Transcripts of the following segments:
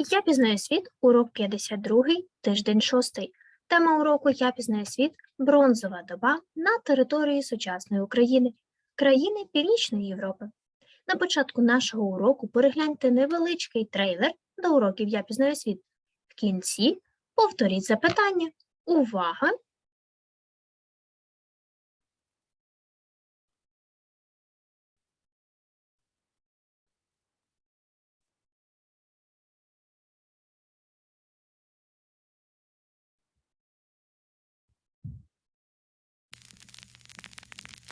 Я пізнаю світ, урок 52, тиждень 6. Тема уроку Я пізнаю світ бронзова доба на території сучасної України, країни Північної Європи. На початку нашого уроку перегляньте невеличкий трейлер до уроків Я пізнаю світ. В кінці повторіть запитання. Увага!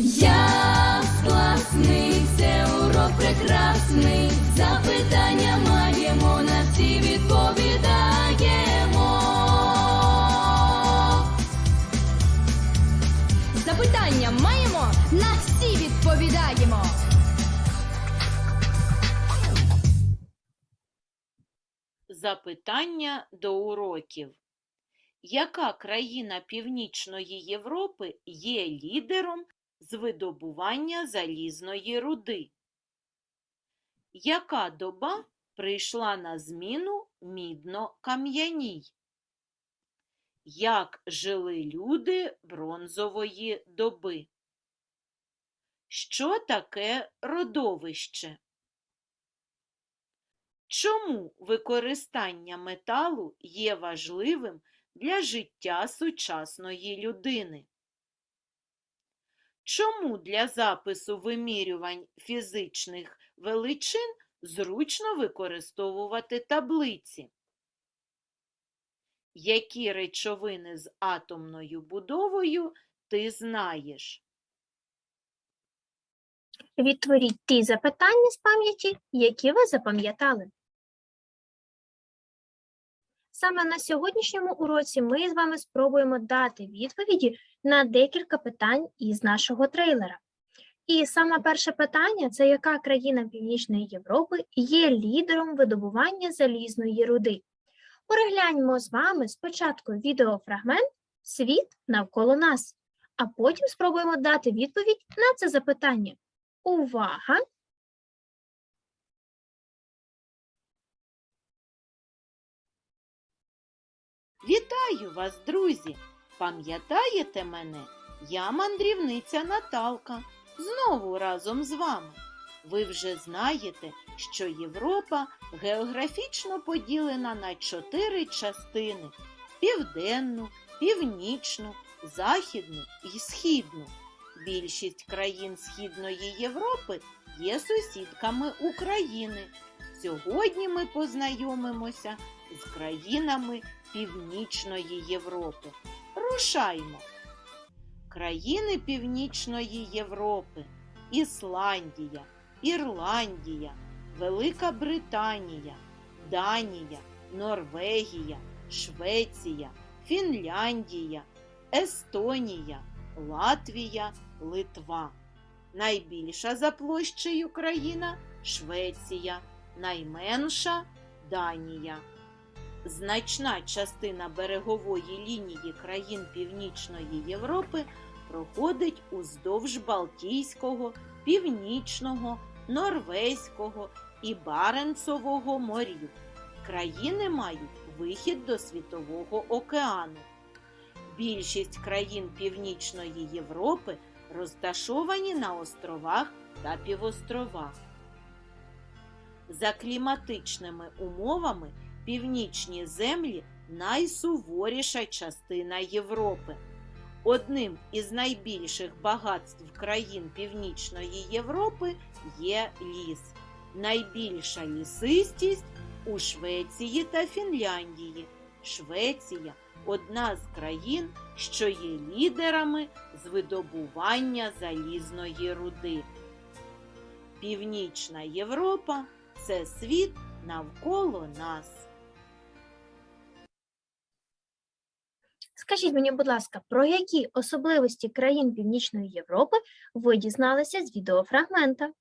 Япс класний, це урок прекрасний. Запитання маємо, на всі відповідаємо. Запитання маємо, на всі відповідаємо. Запитання до уроків. Яка країна Північної Європи є лідером з видобування залізної руди? Яка доба прийшла на зміну мідно-кам'яній? Як жили люди бронзової доби? Що таке родовище? Чому використання металу є важливим для життя сучасної людини? Чому для запису вимірювань фізичних величин зручно використовувати таблиці? Які речовини з атомною будовою ти знаєш? Відтворіть ті запитання з пам'яті, які ви запам'ятали. Саме на сьогоднішньому уроці ми з вами спробуємо дати відповіді на декілька питань із нашого трейлера. І саме перше питання це яка країна Північної Європи є лідером видобування залізної руди. Перегляньмо з вами спочатку відеофрагмент Світ навколо нас, а потім спробуємо дати відповідь на це запитання. Увага! Вітаю вас, друзі! Пам'ятаєте мене? Я мандрівниця Наталка. Знову разом з вами. Ви вже знаєте, що Європа географічно поділена на чотири частини: південну, північну, західну і східну. Більшість країн Східної Європи є сусідками України. Сьогодні ми познайомимося з країнами Північної Європи. Рушаймо! Країни Північної Європи, Ісландія, Ірландія, Велика Британія, Данія, Норвегія, Швеція, Фінляндія, Естонія, Латвія, Литва. Найбільша за площею країна Швеція, найменша Данія. Значна частина берегової лінії країн Північної Європи проходить уздовж Балтійського, Північного, Норвезького і Баренцового морів. Країни мають вихід до Світового океану. Більшість країн Північної Європи розташовані на островах та півостровах. За кліматичними умовами північні землі найсуворіша частина Європи. Одним із найбільших багатств країн Північної Європи є ліс. Найбільша лісистість у Швеції та Фінляндії. Швеція одна з країн, що є лідерами з видобування залізної руди. Північна Європа це світ навколо нас. Скажіть мені, будь ласка, про які особливості країн Північної Європи ви дізналися з відеофрагмента?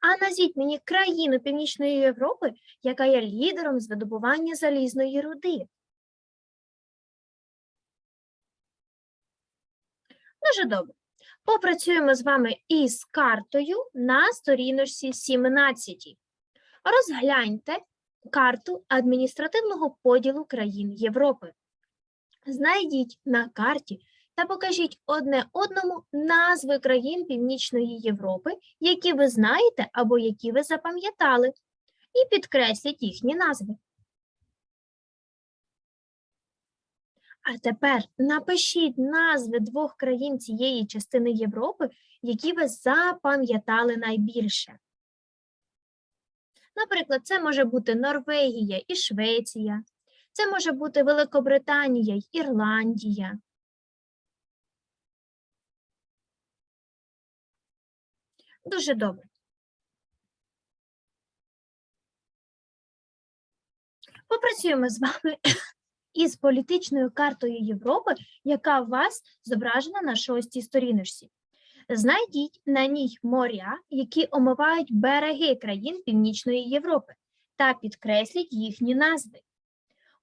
А назвіть мені країну Північної Європи, яка є лідером з видобування залізної руди. Дуже добре. Попрацюємо з вами із картою на сторіночці 17. Розгляньте карту адміністративного поділу країн Європи. Знайдіть на карті та покажіть одне одному назви країн Північної Європи, які ви знаєте або які ви запам'ятали, і підкресліть їхні назви. А тепер напишіть назви двох країн цієї частини Європи, які ви запам'ятали найбільше. Наприклад, це може бути Норвегія і Швеція, це може бути Великобританія й Ірландія. Дуже добре. Попрацюємо з вами із політичною картою Європи, яка у вас зображена на шостій сторіночці. Знайдіть на ній моря, які омивають береги країн Північної Європи, та підкресліть їхні назви.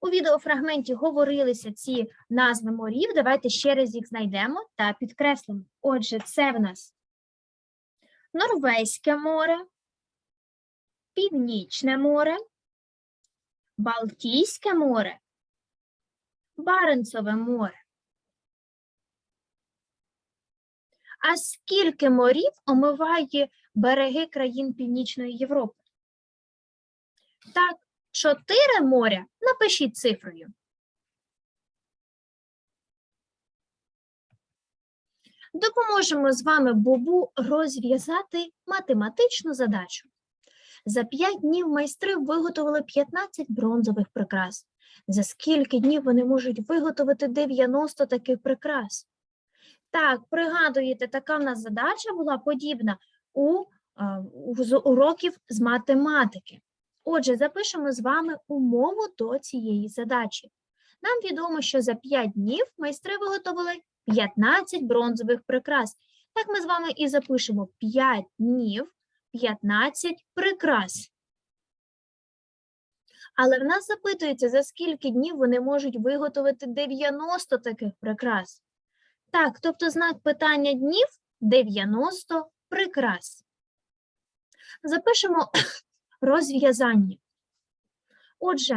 У відеофрагменті говорилися ці назви морів. Давайте ще раз їх знайдемо та підкреслимо. Отже, це в нас Норвезьке море, Північне море, Балтійське море, Баренцеве море. А скільки морів омиває береги країн Північної Європи? Так, чотири моря. Напишіть цифрою. Допоможемо з вами Бобу розв'язати математичну задачу. За 5 днів майстри виготовили 15 бронзових прикрас. За скільки днів вони можуть виготовити 90 таких прикрас? Так, пригадуєте, така в нас задача була подібна у, у- з уроків з математики. Отже, запишемо з вами умову до цієї задачі. Нам відомо, що за 5 днів майстри виготовили 15 бронзових прикрас. Так ми з вами і запишемо 5 днів, 15 прикрас. Але в нас запитується, за скільки днів вони можуть виготовити 90 таких прикрас. Так, тобто знак питання днів 90 прикрас. Запишемо розв'язання. Отже,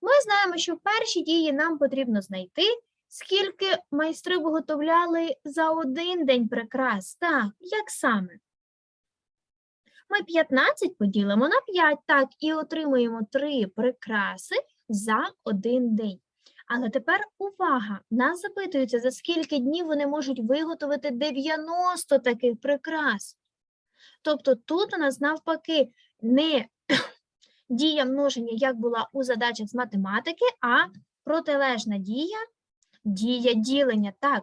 ми знаємо, що в першій дії нам потрібно знайти, скільки майстри виготовляли за один день прикрас. Так, як саме? Ми 15 поділимо на 5, так, і отримуємо 3 прикраси за один день. Але тепер увага! Нас запитується, за скільки днів вони можуть виготовити 90 таких прикрас. Тобто тут у нас навпаки не дія множення, як була у задачах з математики, а протилежна дія, дія ділення. Так.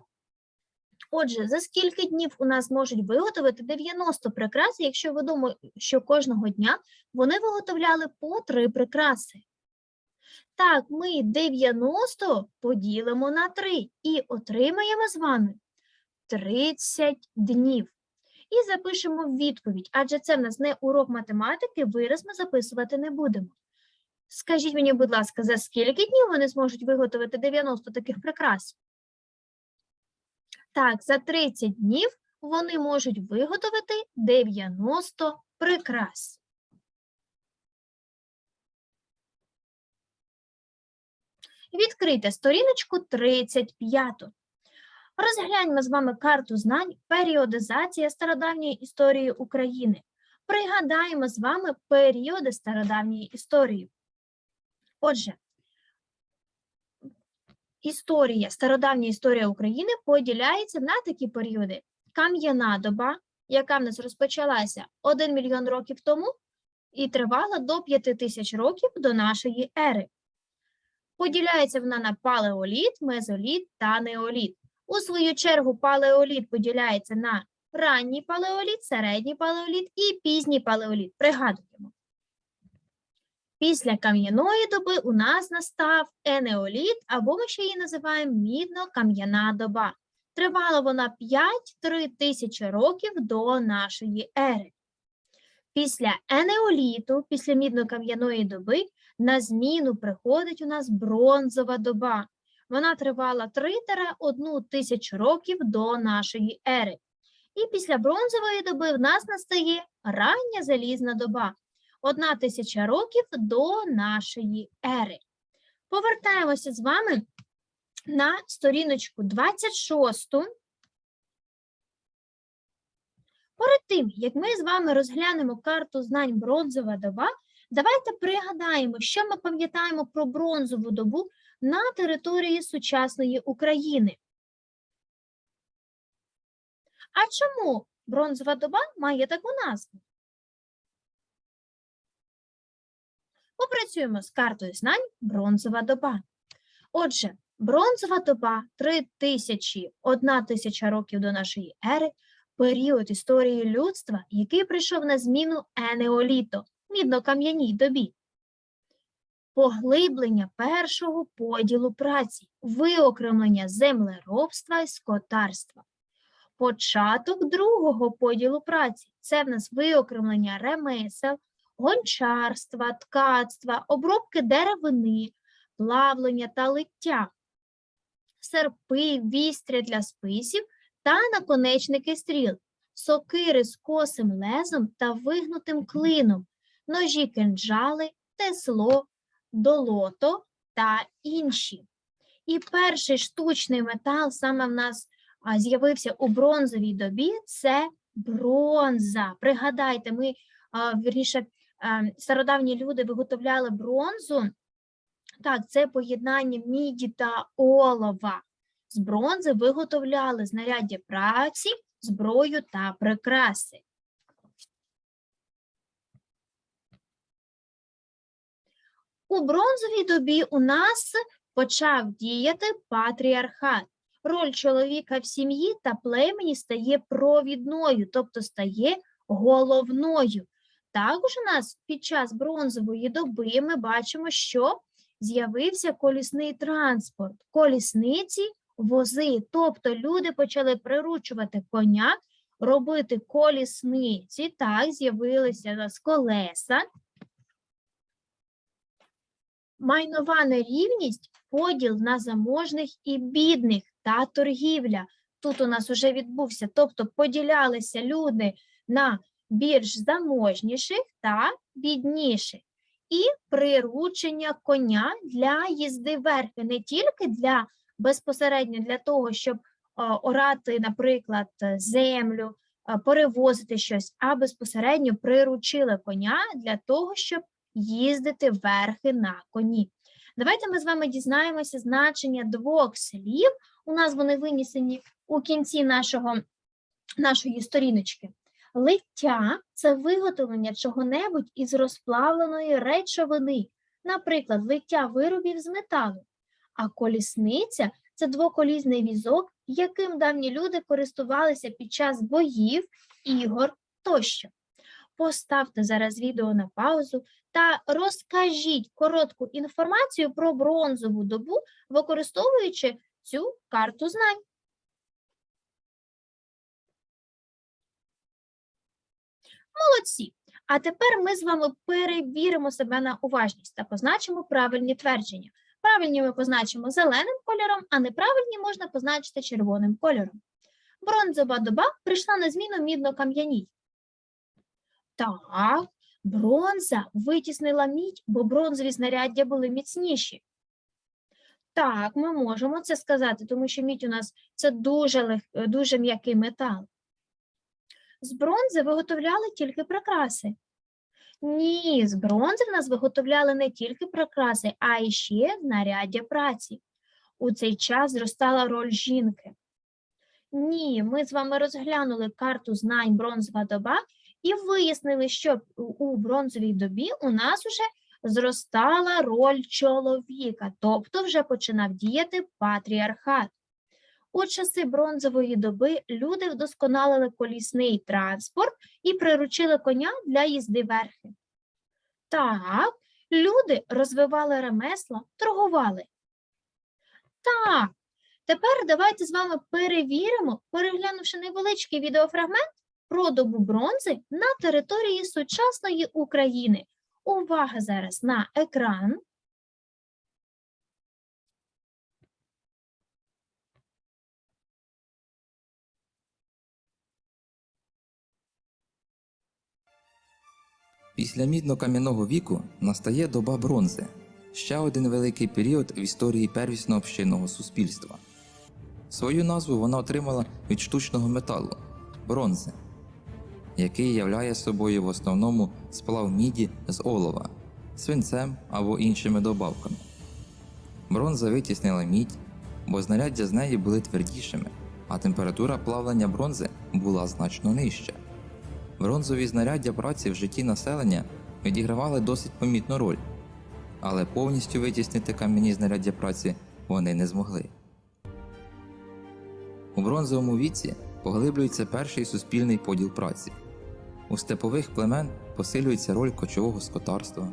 Отже, за скільки днів у нас можуть виготовити 90 прикрас, якщо відомо, що кожного дня вони виготовляли по 3 прикраси. Так, ми 90 поділимо на 3 і отримаємо з вами 30 днів. І запишемо відповідь, адже це в нас не урок математики, вираз ми записувати не будемо. Скажіть мені, будь ласка, за скільки днів вони зможуть виготовити 90 таких прикрас? Так, за 30 днів вони можуть виготовити 90 прикрас. Відкрийте сторіночку 35. Розгляньмо з вами карту знань періодизація стародавньої історії України. Пригадаємо з вами періоди стародавньої історії. Отже, історія, стародавня історія України поділяється на такі періоди: кам'яна доба, яка в нас розпочалася 1 мільйон років тому і тривала до 5 тисяч років до нашої ери. Поділяється вона на палеоліт, мезоліт та неоліт. У свою чергу, палеоліт поділяється на ранній палеоліт, середній палеоліт і пізній палеоліт. Пригадуємо. Після кам'яної доби у нас настав енеоліт, або ми ще її називаємо мідно-кам'яна доба. Тривала вона 5-3 тисячі років до нашої ери. Після енеоліту, після мідно-кам'яної доби, на зміну приходить у нас бронзова доба. Вона тривала 3-1 тисячу років до нашої ери. І після бронзової доби в нас настає рання залізна доба. Одна тисяча років до нашої ери. Повертаємося з вами на сторіночку 26. Перед тим, як ми з вами розглянемо карту знань бронзова доба, давайте пригадаємо, що ми пам'ятаємо про бронзову добу на території сучасної України. А чому бронзова доба має таку назву? Попрацюємо з картою знань бронзова доба. Отже, бронзова доба 3000 1 тисяча років до нашої ери період історії людства, який прийшов на зміну енеоліту, мідно-кам'яній добі. Поглиблення першого поділу праці, виокремлення землеробства і скотарства. Початок другого поділу праці це в нас виокремлення ремесел, гончарства, ткацтва, обробки деревини, плавлення та лиття, серпи, вістря для списів та наконечники стріл, сокири з косим лезом та вигнутим клином, ножі кинджали, тесло, долото та інші. І перший штучний метал саме в нас з'явився у бронзовій добі це бронза. Пригадайте, ми вірніше, стародавні люди виготовляли бронзу. Так, це поєднання міді та олова. З бронзи виготовляли знаряддя праці, зброю та прикраси. У бронзовій добі у нас почав діяти патріархат. Роль чоловіка в сім'ї та племені стає провідною, тобто стає головною. Також у нас під час бронзової доби ми бачимо, що з'явився колісний транспорт, колісниці, вози. Тобто люди почали приручувати коня, робити колісниці, так, з'явилися у нас колеса. Майнова нерівність, поділ на заможних і бідних та торгівля. Тут у нас вже відбувся, тобто поділялися люди на більш заможніших та бідніших. І приручення коня для їзди верхи, не тільки для безпосередньо для того, щоб а, орати, наприклад, землю, а, перевозити щось, а безпосередньо приручили коня для того, щоб їздити верхи на коні. Давайте ми з вами дізнаємося значення двох слів. У нас вони винесені у кінці нашого, нашої сторіночки. Лиття це виготовлення чого-небудь із розплавленої речовини, наприклад, лиття виробів з металу. А колісниця це двоколісний візок, яким давні люди користувалися під час боїв, ігор тощо. Поставте зараз відео на паузу та розкажіть коротку інформацію про бронзову добу, використовуючи цю карту знань. Молодці! А тепер ми з вами перевіримо себе на уважність та позначимо правильні твердження. Правильні ми позначимо зеленим кольором, а неправильні можна позначити червоним кольором. Бронзова доба прийшла на зміну мідно-кам'яній. Так, бронза витіснила мідь, бо бронзові знаряддя були міцніші. Так, ми можемо це сказати, тому що мідь у нас це дуже, лег... дуже м'який метал. З бронзи виготовляли тільки прикраси. Ні, з бронзи в нас виготовляли не тільки прикраси, а й ще знаряддя праці. У цей час зростала роль жінки. Ні, ми з вами розглянули карту знань бронзова доба і вияснили, що у- бронзовій добі у нас вже зростала роль чоловіка, тобто вже починав діяти патріархат. У часи бронзової доби люди вдосконалили колісний транспорт і приручили коня для їзди верхи. Так, люди розвивали ремесла, торгували. Так, тепер давайте з вами перевіримо, переглянувши невеличкий відеофрагмент про добу бронзи на території сучасної України. Увага зараз на екран. Після мідно-кам'яного віку настає доба бронзи, ще один великий період в історії первісного общинного суспільства. Свою назву вона отримала від штучного металу бронзи, який являє собою в основному сплав міді з олова, свинцем або іншими добавками. Бронза витіснила мідь, бо знаряддя з неї були твердішими, а температура плавлення бронзи була значно нижча. Бронзові знаряддя праці в житті населення відігравали досить помітну роль, але повністю витіснити кам'яні знаряддя праці вони не змогли. У бронзовому віці поглиблюється перший суспільний поділ праці. У степових племен посилюється роль кочового скотарства,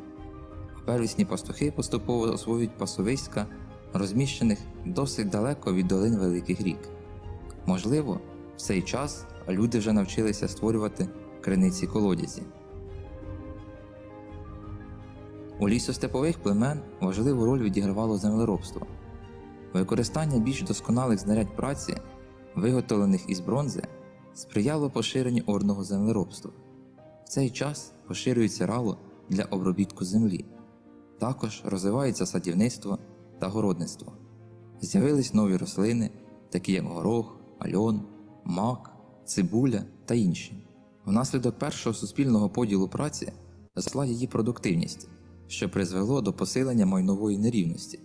первісні пастухи поступово освоюють пасовиська, розміщених досить далеко від долин великих рік. Можливо, в цей час люди вже навчилися створювати криниці колодязі. У лісостепових племен важливу роль відігравало землеробство. Використання більш досконалих знарядь праці, виготовлених із бронзи, сприяло поширенню орного землеробства. В цей час поширюється рало для обробітку землі. Також розвивається садівництво та городництво. З'явились нові рослини, такі як горох, альон, мак, цибуля та інші. Внаслідок першого суспільного поділу праці зросла її продуктивність, що призвело до посилення майнової нерівності.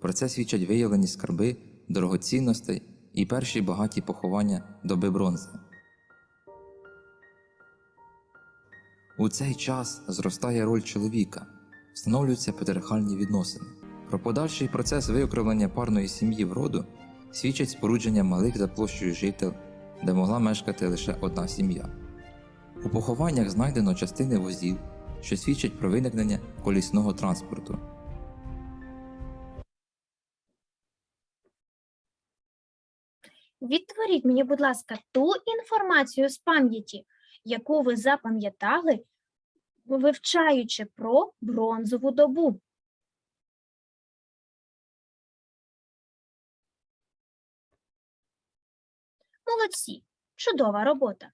Про це свідчать виявлені скарби, дорогоцінностей і перші багаті поховання доби бронзи. У цей час зростає роль чоловіка, встановлюються патріархальні відносини. Про подальший процес виокремлення парної сім'ї в роду свідчить спорудження малих за площею жител, де могла мешкати лише одна сім'я. У похованнях знайдено частини возів, що свідчать про виникнення колісного транспорту. Відтворіть мені, будь ласка, ту інформацію з пам'яті, яку ви запам'ятали, вивчаючи про бронзову добу. Молодці, чудова робота.